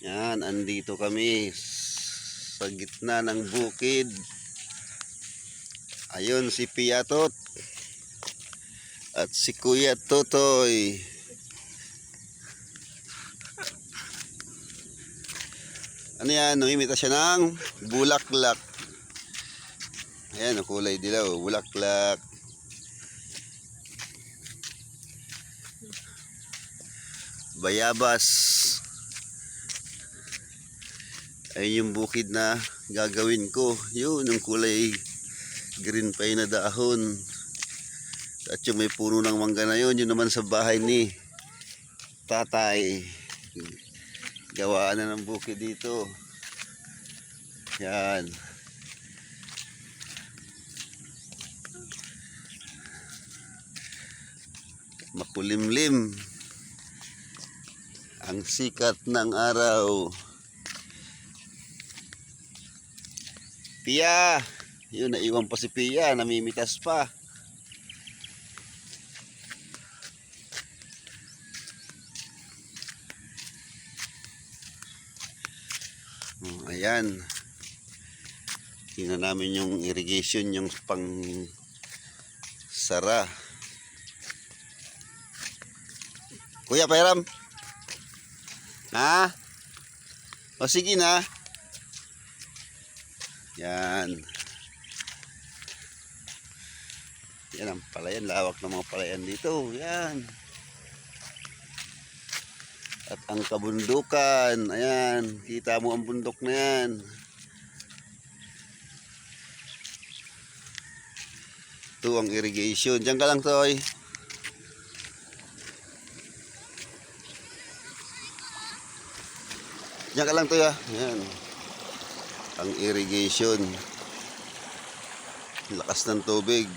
Yan, andito kami sa gitna ng bukid. Ayun si Piatot at si Kuya Totoy. Ano yan? Namimita siya ng bulaklak. Ayan, kulay dilaw. Bulaklak. Bayabas. Ayun yung bukid na gagawin ko. Yun, yung kulay green pa na dahon. At yung may puno ng mangga na yun, yun naman sa bahay ni tatay. Gawaan na ng bukid dito. Yan. Makulimlim ang sikat ng araw. Pia! Yun, naiwan pa si Pia. Namimitas pa. Oh, ayan. Tingnan namin yung irrigation, yung pang sara. Kuya, pairam. Ha? O sige na. Yan. Yan ang palayan. Lawak ng mga palayan dito. Yan. At ang kabundukan. Ayan. Kita mo ang bundok na yan. Ito ang irrigation. Diyan ka lang, Toy. Diyan ka lang, Toy, ah. Ayan. Ang irrigation. Lakas ng tubig.